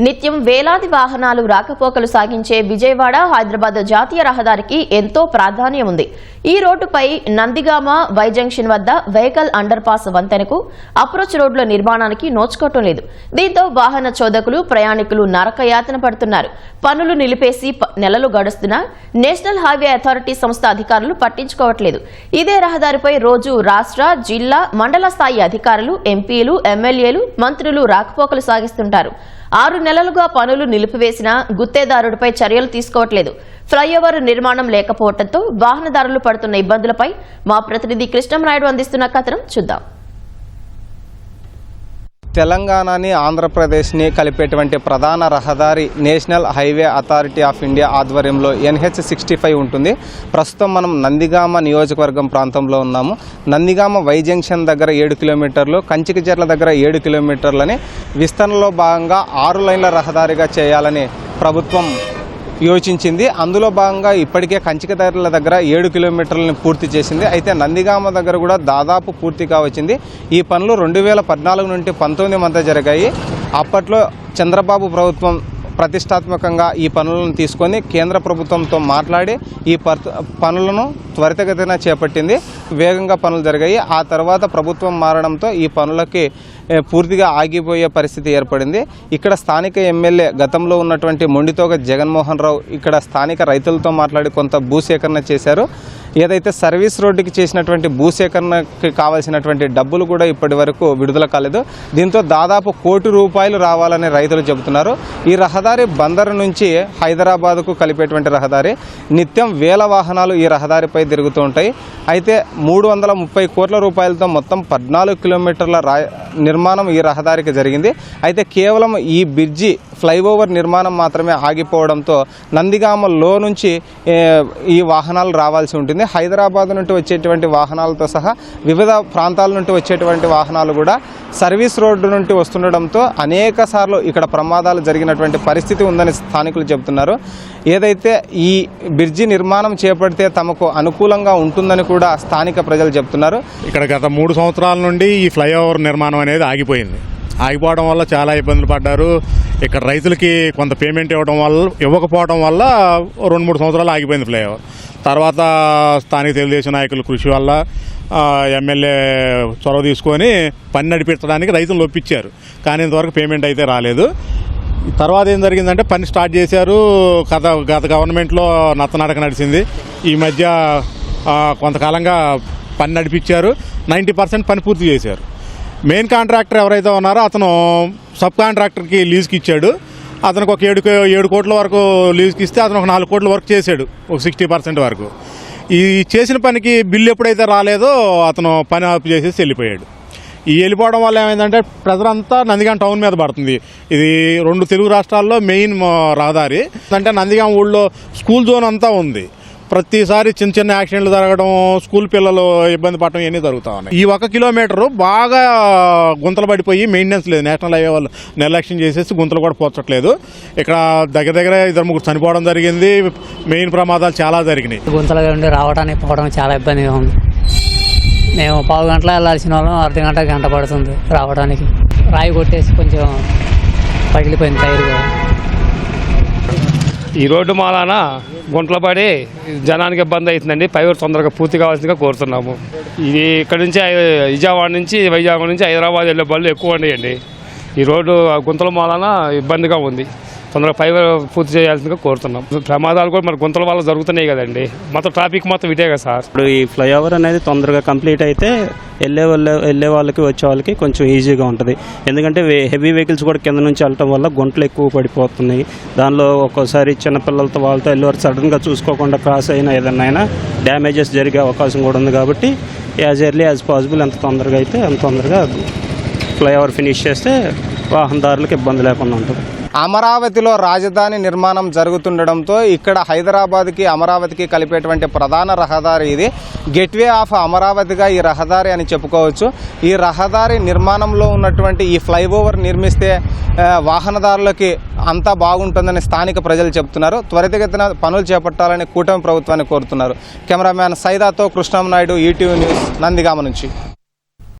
నిత్యం వేలాది వాహనాలు రాకపోకలు సాగించే విజయవాడ హైదరాబాద్ జాతీయ రహదారికి ఎంతో ప్రాధాన్యం ఉంది. ఈ రోడ్డుపై నందిగామ వై జంక్షన్ వద్ద వెహికల్ అండర్ పాస్ వంతెనకు అప్రోచ్ రోడ్ల నిర్మాణానికి నోచుకోవటం లేదు. దీంతో వాహన చోదకులు ప్రయాణికులు నరకయాతన పడుతున్నారు. పనులు నిలిపేసి ప- నెలలు గడుస్తున్నా నేషనల్ హైవే అథారిటీ సంస్థ అధికారులు పట్టించుకోవట్లేదు. ఇదే రహదారిపై రోజు రాష్ట్ర జిల్లా మండల స్థాయి అధికారులు ఎంపీలు ఎమ్మెల్యేలు మంత్రులు రాకపోకలు సాగిస్తుంటారు. ఆరు నెలలుగా పనులు నిలిపివేసినా గుత్తేదారుడిపై చర్యలు తీసుకోవట్లేదు. ఫ్లైఓవర్ నిర్మాణం లేకపోవడంతో వాహనదారులు పడుతున్న ఇబ్బందులపై మా ప్రతినిధి కృష్ణంరాయుడు అందిస్తున్న కథనం చూద్దాం. తెలంగాణని ఆంధ్రప్రదేశ్ని కలిపేటువంటి ప్రధాన రహదారి national highway authority of India ఆధ్వర్యంలో ఎన్హెచ్ సిక్స్టీ ఫైవ్ ఉంటుంది. ప్రస్తుతం మనం నందిగామ నియోజకవర్గం ప్రాంతంలో ఉన్నాము. నందిగామ వై జంక్షన్ దగ్గర ఏడు కిలోమీటర్లు కంచికచెర్ల దగ్గర ఏడు కిలోమీటర్లని విస్తరణలో భాగంగా ఆరు లైన్ల రహదారిగా చేయాలని ప్రభుత్వం యోచించింది. అందులో భాగంగా ఇప్పటికే కంచికదారుల దగ్గర ఏడు కిలోమీటర్లను పూర్తి చేసింది. అయితే నందిగామ దగ్గర కూడా దాదాపు పూర్తిగా వచ్చింది. ఈ పనులు రెండు వేల పద్నాలుగు నుండి పంతొమ్మిది మధ్య జరిగాయి. అప్పట్లో చంద్రబాబు ప్రభుత్వం ప్రతిష్టాత్మకంగా ఈ పనులను తీసుకొని కేంద్ర ప్రభుత్వంతో మాట్లాడి ఈ పనులను త్వరితగతిన చేపట్టింది. వేగంగా పనులు జరిగాయి. ఆ తర్వాత ప్రభుత్వం మారడంతో ఈ పనులకి పూర్తిగా ఆగిపోయే పరిస్థితి ఏర్పడింది. ఇక్కడ స్థానిక ఎమ్మెల్యే గతంలో ఉన్నటువంటి మొండితోగ జగన్మోహన్ రావు ఇక్కడ స్థానిక రైతులతో మాట్లాడి కొంత భూసేకరణ చేశారు. ఏదైతే సర్వీస్ రోడ్డుకి చేసినటువంటి భూసేకరణకి కావాల్సినటువంటి డబ్బులు కూడా ఇప్పటి వరకు విడుదల కాలేదు. దీంతో దాదాపు కోటి రూపాయలు రావాలని రైతులు చెబుతున్నారు. ఈ రహదారి బందరు నుంచి హైదరాబాద్కు కలిపేటువంటి రహదారి. నిత్యం వేల వాహనాలు ఈ రహదారిపై తిరుగుతూ ఉంటాయి. అయితే మూడు వందల ముప్పై కోట్ల రూపాయలతో మొత్తం పద్నాలుగు కిలోమీటర్ల రా నిర్మాణం ఈ రహదారికి జరిగింది. అయితే కేవలం ఈ బ్రిడ్జి ఫ్లైఓవర్ నిర్మాణం మాత్రమే ఆగిపోవడంతో నందిగామలో నుంచి ఈ వాహనాలు రావాల్సి ఉంటుంది. హైదరాబాద్ నుండి వచ్చేటువంటి వాహనాలతో సహా వివిధ ప్రాంతాల నుండి వచ్చేటువంటి వాహనాలు కూడా సర్వీస్ రోడ్డు నుండి వస్తుండడంతో అనేక సార్లు ఇక్కడ ప్రమాదాలు జరిగినటువంటి పరిస్థితి ఉందని స్థానికులు చెబుతున్నారు. ఏదైతే ఈ బ్రిడ్జి నిర్మాణం చేపడితే తమకు అనుకూలంగా ఉంటుందని కూడా స్థానిక ప్రజలు చెబుతున్నారు. ఇక్కడ గత మూడు సంవత్సరాల నుండి ఈ ఫ్లైఓవర్ నిర్మాణం అనేది ఆగిపోయింది. ఆగిపోవడం వల్ల చాలా ఇబ్బందులు పడ్డారు. ఇక్కడ రైతులకి కొంత పేమెంట్ ఇవ్వడం వల్ల ఇవ్వకపోవడం వల్ల రెండు మూడు సంవత్సరాలు ఆగిపోయింది ఫ్లైఓవర్. తర్వాత స్థానిక తెలుగుదేశం నాయకుల కృషి వల్ల ఎమ్మెల్యే చొరవ తీసుకొని పని నడిపించడానికి రైతులు ఒప్పించారు. కానీ ఇంతవరకు పేమెంట్ అయితే రాలేదు. తర్వాత ఏం జరిగిందంటే పని స్టార్ట్ చేశారు. గత గత గవర్నమెంట్లో నత్తనడక నడిచింది. ఈ మధ్య కొంతకాలంగా పని నడిపించారు. నైంటీ పర్సెంట్ పని పూర్తి చేశారు. మెయిన్ కాంట్రాక్టర్ ఎవరైతే ఉన్నారో అతను సబ్ కాంట్రాక్టర్కి లీజ్కి ఇచ్చాడు. అతనికి ఒక ఏడు ఏడు కోట్ల వరకు లీజ్కి ఇస్తే అతను ఒక నాలుగు కోట్ల వరకు చేశాడు ఒక సిక్స్టీ పర్సెంట్ వరకు. ఈ చేసిన పనికి బిల్లు ఎప్పుడైతే రాలేదో అతను పని ఆపు చేసేసి వెళ్ళిపోయాడు. ఈ వెళ్ళిపోవడం వల్ల ఏమైందంటే ప్రజలంతా నందిగాం టౌన్ మీద పడుతుంది. ఇది రెండు తెలుగు రాష్ట్రాల్లో మెయిన్ రహదారి. అంటే నందిగాం ఊళ్ళో స్కూల్ జోన్ అంతా ఉంది. ప్రతిసారి చిన్న చిన్న యాక్సిడెంట్లు జరగడం స్కూల్ పిల్లలు ఇబ్బంది పడటం ఇవన్నీ జరుగుతూ ఉన్నాయి. ఈ ఒక కిలోమీటరు బాగా గుంతలు పడిపోయి మెయింటెనెన్స్ లేదు. నేషనల్ హైవే వాళ్ళు నిర్లక్ష్యం చేసేసి గుంతలు కూడా పోర్చట్లేదు. ఇక్కడ దగ్గర దగ్గర ఇద్దరు ముగ్గురు చనిపోవడం జరిగింది. మెయిన్ ప్రమాదాలు చాలా జరిగినాయి. గుంతలు ఉండి రావడానికి పోవడం చాలా ఇబ్బందిగా ఉంది. మేము పావు గంటల వెళ్ళాల్సిన వాళ్ళం. అర్ధ గంట గంట పడుతుంది రావడానికి. రాయి కొట్టేసి కొంచెం పగిలిపోయింది టైర్ కూడా. ఈ రోడ్డు మాలాన గుంటలు పడి జనానికి ఇబ్బంది అవుతుందండి. పైరు తొందరగా పూర్తి కావాల్సిందిగా కోరుతున్నాము. ఇది ఇక్కడ నుంచి విజయవాడ నుంచి వైజాగ్ నుంచి హైదరాబాద్ వెళ్ళే బళ్ళు ఎక్కువ ఉన్నాయండి. ఈ రోడ్డు ఆ గుంతల మాలాన ఇబ్బందిగా ఉంది. తొందరగా పై పూర్తి చేయాల్సిందిగా కోరుతున్నాం. ప్రమాదాలు కూడా మన గుంతల వల్ల జరుగుతున్నాయి కదండి. మొత్తం ట్రాఫిక్ మొత్తం ఇటే కదా సార్? ఇప్పుడు ఈ ఫ్లైఓవర్ అనేది తొందరగా కంప్లీట్ అయితే వెళ్ళే వాళ్ళ వెళ్ళే వాళ్ళకి వచ్చే వాళ్ళకి కొంచెం ఈజీగా ఉంటుంది. ఎందుకంటే హెవీ వెహికల్స్ కూడా కింద నుంచి వెళ్ళటం వల్ల గుంటలు ఎక్కువ పడిపోతున్నాయి. దానిలో ఒక్కోసారి చిన్నపిల్లలతో వాళ్ళతో వెళ్ళి సడన్గా చూసుకోకుండా క్రాస్ అయినా ఏదైనా అయినా డ్యామేజెస్ జరిగే అవకాశం కూడా ఉంది కాబట్టి యాజ్ ఎర్లీ యాజ్ పాసిబుల్ ఎంత తొందరగా అయితే అంత తొందరగా ఫ్లైఓవర్ ఫినిష్ చేస్తే వాహనదారులకు ఇబ్బంది లేకుండా ఉంటుంది. అమరావతిలో రాజధాని నిర్మాణం జరుగుతుండడంతో ఇక్కడ హైదరాబాద్కి అమరావతికి కలిపేటువంటి ప్రధాన రహదారి ఇది. గేట్వే ఆఫ్ అమరావతిగా ఈ రహదారి అని చెప్పుకోవచ్చు. ఈ రహదారి నిర్మాణంలో ఉన్నటువంటి ఈ ఫ్లైఓవర్ నిర్మిస్తే వాహనదారులకి అంతా బాగుంటుందని స్థానిక ప్రజలు చెప్తున్నారు. త్వరితగతిన పనులు చేపట్టాలని కూటమి ప్రభుత్వాన్ని కోరుతున్నారు. కెమెరామ్యాన్ సైదాతో కృష్ణం నాయుడు ఈటీవీ న్యూస్ నందిగామ నుంచి.